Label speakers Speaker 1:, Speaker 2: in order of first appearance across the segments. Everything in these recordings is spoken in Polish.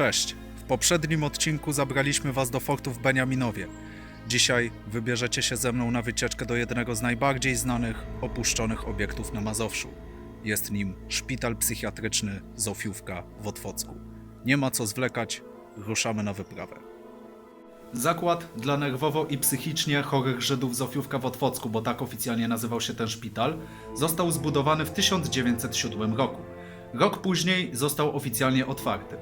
Speaker 1: Cześć. W poprzednim odcinku zabraliśmy Was do fortu w Beniaminowie. Dzisiaj wybierzecie się ze mną na wycieczkę do jednego z najbardziej znanych, opuszczonych obiektów na Mazowszu. Jest nim szpital psychiatryczny Zofiówka w Otwocku. Nie ma co zwlekać, ruszamy na wyprawę. Zakład dla nerwowo i psychicznie chorych Żydów Zofiówka w Otwocku, bo tak oficjalnie nazywał się ten szpital, został zbudowany w 1907 roku. Rok później został oficjalnie otwarty.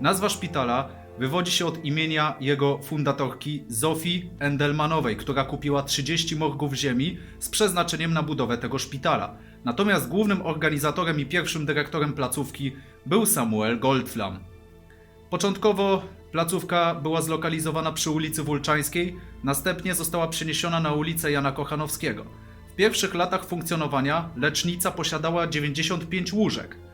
Speaker 1: Nazwa szpitala wywodzi się od imienia jego fundatorki Zofii Endelmanowej, która kupiła 30 morgów ziemi z przeznaczeniem na budowę tego szpitala. Natomiast głównym organizatorem i pierwszym dyrektorem placówki był Samuel Goldflam. Początkowo placówka była zlokalizowana przy ulicy Wulczańskiej, następnie została przeniesiona na ulicę Jana Kochanowskiego. W pierwszych latach funkcjonowania lecznica posiadała 95 łóżek.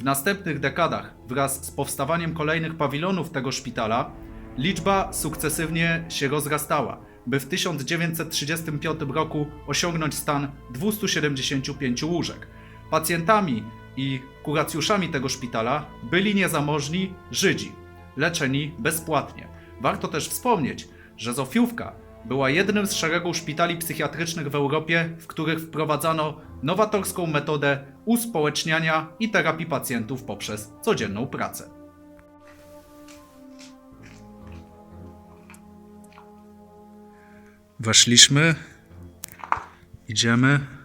Speaker 1: W następnych dekadach, wraz z powstawaniem kolejnych pawilonów tego szpitala, liczba sukcesywnie się rozrastała, by w 1935 roku osiągnąć stan 275 łóżek. Pacjentami i kuracjuszami tego szpitala byli niezamożni Żydzi, leczeni bezpłatnie. Warto też wspomnieć, że Zofiówka była jednym z szeregu szpitali psychiatrycznych w Europie, w których wprowadzano nowatorską metodę uspołeczniania i terapii pacjentów poprzez codzienną pracę. Weszliśmy, idziemy.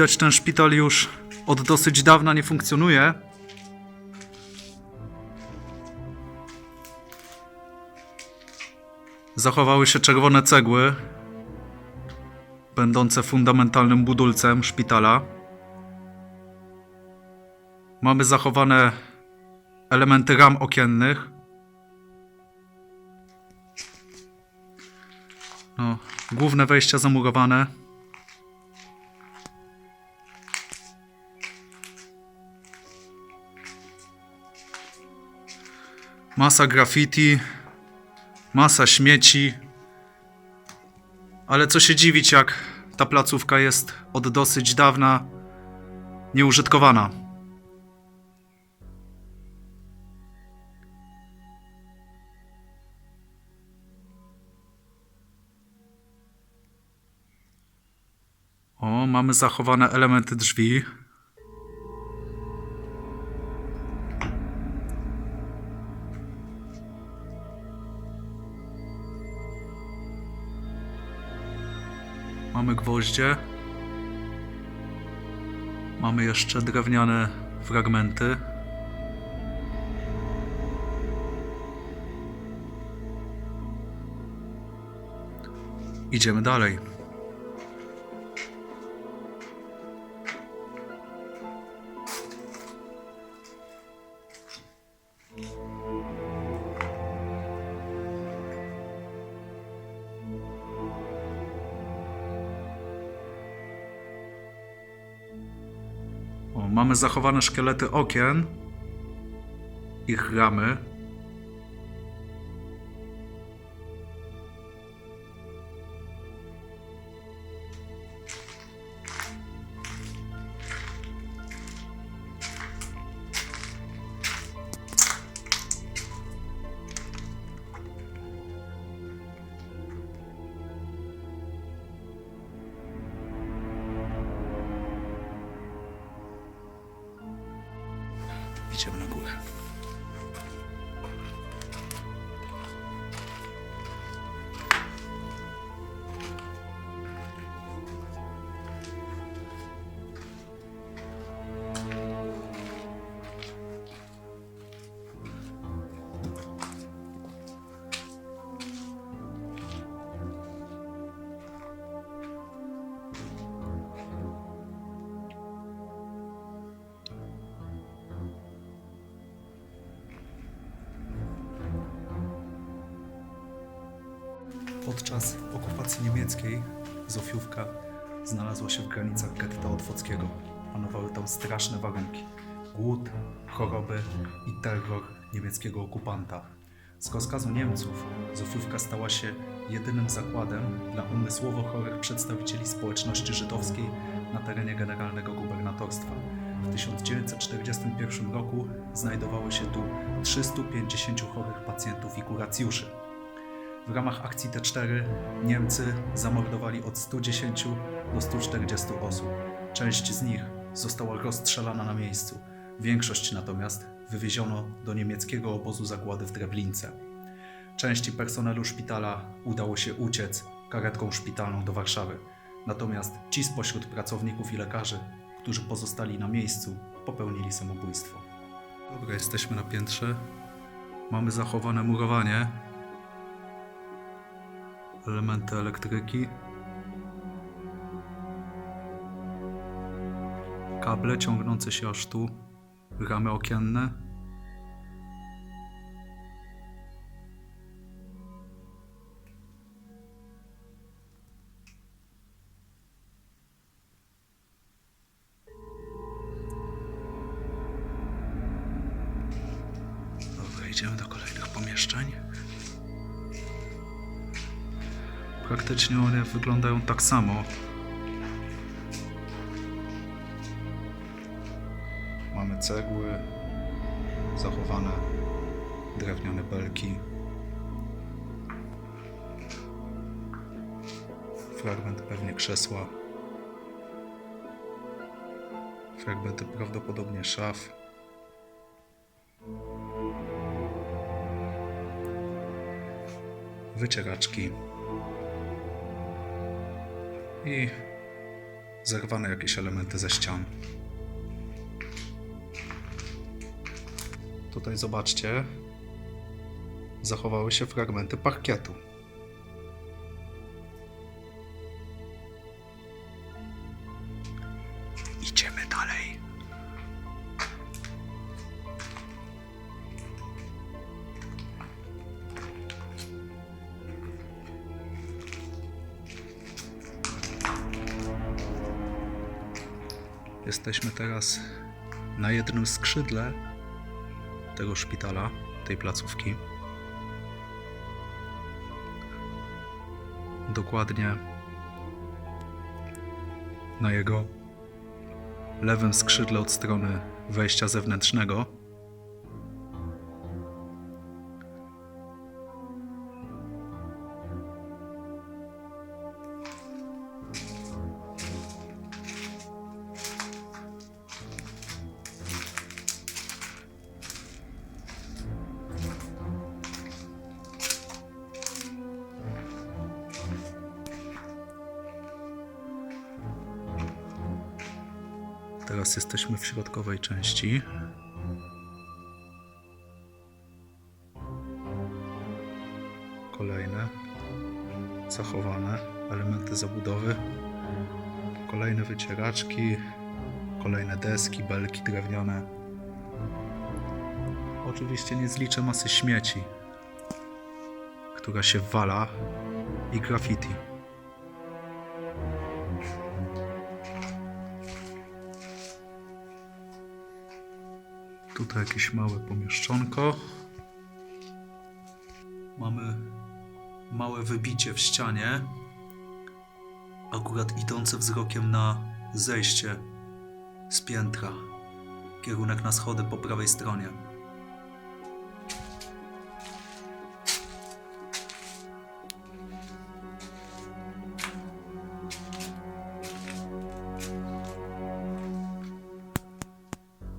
Speaker 1: Widać, ten szpital już od dosyć dawna nie funkcjonuje. Zachowały się czerwone cegły, będące fundamentalnym budulcem szpitala. Mamy zachowane elementy ram okiennych. No, główne wejścia zamurowane. Masa graffiti, masa śmieci. Ale co się dziwić, jak ta placówka jest od dosyć dawna nieużytkowana. O, mamy zachowane elementy drzwi. Mamy gwoździe. Mamy jeszcze drewniane fragmenty. Idziemy dalej. Mamy zachowane szkielety okien. Ich ramy. Idziemy na górę. Podczas okupacji niemieckiej Zofiówka znalazła się w granicach getta otwockiego. Panowały tam straszne warunki. Głód, choroby i terror niemieckiego okupanta. Z rozkazu Niemców Zofiówka stała się jedynym zakładem dla umysłowo chorych przedstawicieli społeczności żydowskiej na terenie generalnego gubernatorstwa. W 1941 roku znajdowało się tu 350 chorych pacjentów i kuracjuszy. W ramach akcji T4 Niemcy zamordowali od 110 do 140 osób. Część z nich została rozstrzelana na miejscu. Większość natomiast wywieziono do niemieckiego obozu zagłady w Treblince. Części personelu szpitala udało się uciec karetką szpitalną do Warszawy. Natomiast ci spośród pracowników i lekarzy, którzy pozostali na miejscu, popełnili samobójstwo. Dobra, jesteśmy na piętrze. Mamy zachowane murowanie, elementy elektryki, kable ciągnące się aż tu, ramy okienne. One wyglądają tak samo. Mamy cegły, zachowane drewniane belki. Fragment pewnie krzesła. Fragmenty prawdopodobnie szaf. Wycieraczki. I zerwane jakieś elementy ze ścian. Tutaj zobaczcie, zachowały się fragmenty parkietu. Jesteśmy teraz na jednym skrzydle tego szpitala, tej placówki. Dokładnie na jego lewym skrzydle od strony wejścia zewnętrznego. Teraz jesteśmy w środkowej części. Kolejne zachowane elementy zabudowy. Kolejne wycieraczki, kolejne deski, belki drewniane. Oczywiście nie zliczę masy śmieci, która się wala i graffiti. Tutaj jakieś małe pomieszczonko. Mamy małe wybicie w ścianie. Akurat idące wzrokiem na zejście z piętra. Kierunek na schody po prawej stronie.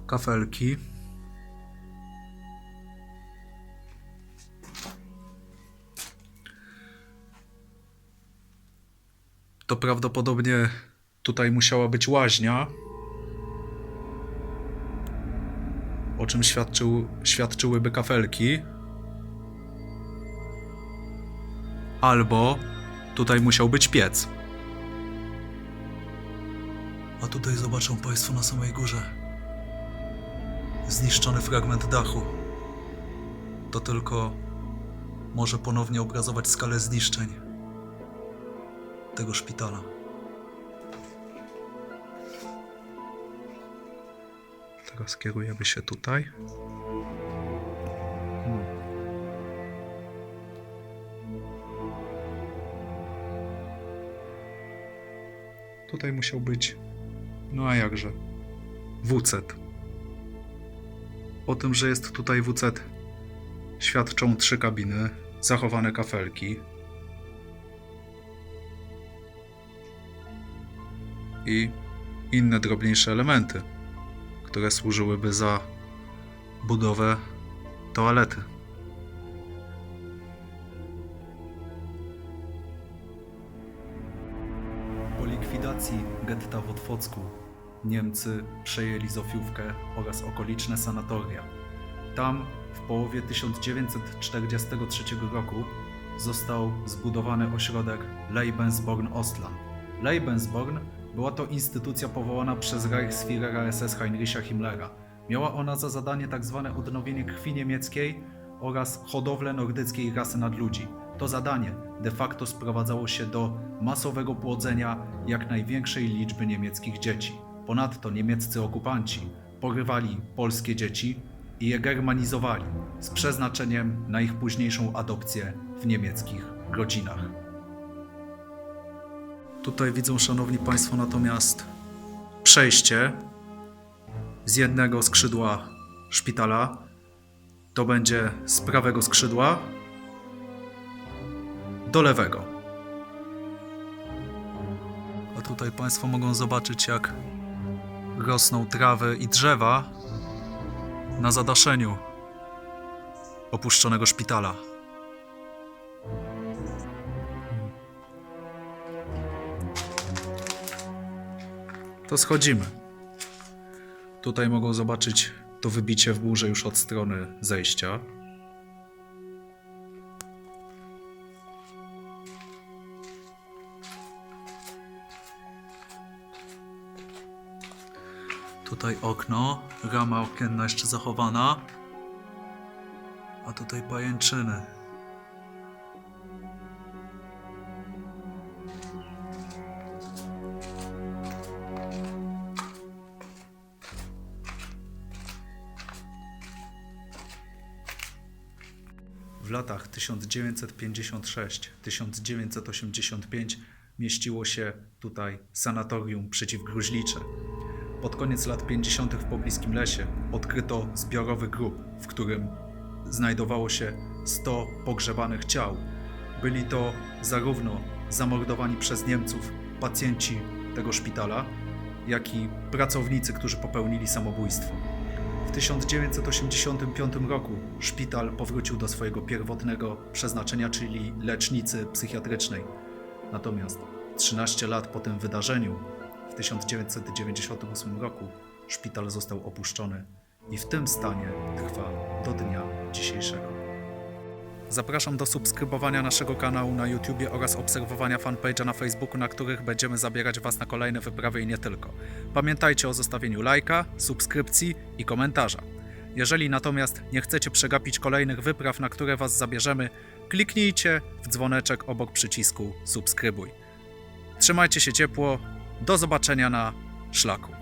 Speaker 1: Kafelki. Prawdopodobnie tutaj musiała być łaźnia. O czym świadczył, świadczyłyby kafelki. Albo tutaj musiał być piec. A tutaj zobaczą Państwo na samej górze. Zniszczony fragment dachu. To tylko może ponownie obrazować skalę zniszczeń. Tego szpitala. Teraz kierujemy się tutaj. No. Tutaj musiał być, no a jakże, WC. O tym, że jest tutaj WC, świadczą trzy kabiny, zachowane kafelki i inne drobniejsze elementy, które służyłyby za budowę toalety. Po likwidacji getta w Otwocku Niemcy przejęli Zofiówkę oraz okoliczne sanatoria. Tam w połowie 1943 roku został zbudowany ośrodek Lebensborn Ostland. Lebensborn była to instytucja powołana przez Reichsführera SS Heinricha Himmlera. Miała ona za zadanie tzw. odnowienie krwi niemieckiej oraz hodowlę nordyckiej rasy nadludzi. To zadanie de facto sprowadzało się do masowego płodzenia jak największej liczby niemieckich dzieci. Ponadto niemieccy okupanci porywali polskie dzieci i je germanizowali z przeznaczeniem na ich późniejszą adopcję w niemieckich rodzinach. Tutaj widzą, szanowni państwo, natomiast przejście z jednego skrzydła szpitala. To będzie z prawego skrzydła do lewego. A tutaj Państwo mogą zobaczyć, jak rosną trawy i drzewa na zadaszeniu opuszczonego szpitala. To schodzimy. Tutaj mogą zobaczyć to wybicie w górze już od strony zejścia. Tutaj okno, rama okienna jeszcze zachowana. A tutaj pajęczyny. 1956-1985 mieściło się tutaj sanatorium przeciwgruźlicze. Pod koniec lat 50. w pobliskim lesie odkryto zbiorowy grób, w którym znajdowało się 100 pogrzebanych ciał. Byli to zarówno zamordowani przez Niemców pacjenci tego szpitala, jak i pracownicy, którzy popełnili samobójstwo. W 1985 roku szpital powrócił do swojego pierwotnego przeznaczenia, czyli lecznicy psychiatrycznej. Natomiast 13 lat po tym wydarzeniu, w 1998 roku, szpital został opuszczony i w tym stanie trwa do dnia dzisiejszego. Zapraszam do subskrybowania naszego kanału na YouTube oraz obserwowania fanpage'a na Facebooku, na których będziemy zabierać Was na kolejne wyprawy i nie tylko. Pamiętajcie o zostawieniu lajka, subskrypcji i komentarza. Jeżeli natomiast nie chcecie przegapić kolejnych wypraw, na które Was zabierzemy, kliknijcie w dzwoneczek obok przycisku subskrybuj. Trzymajcie się ciepło, do zobaczenia na szlaku.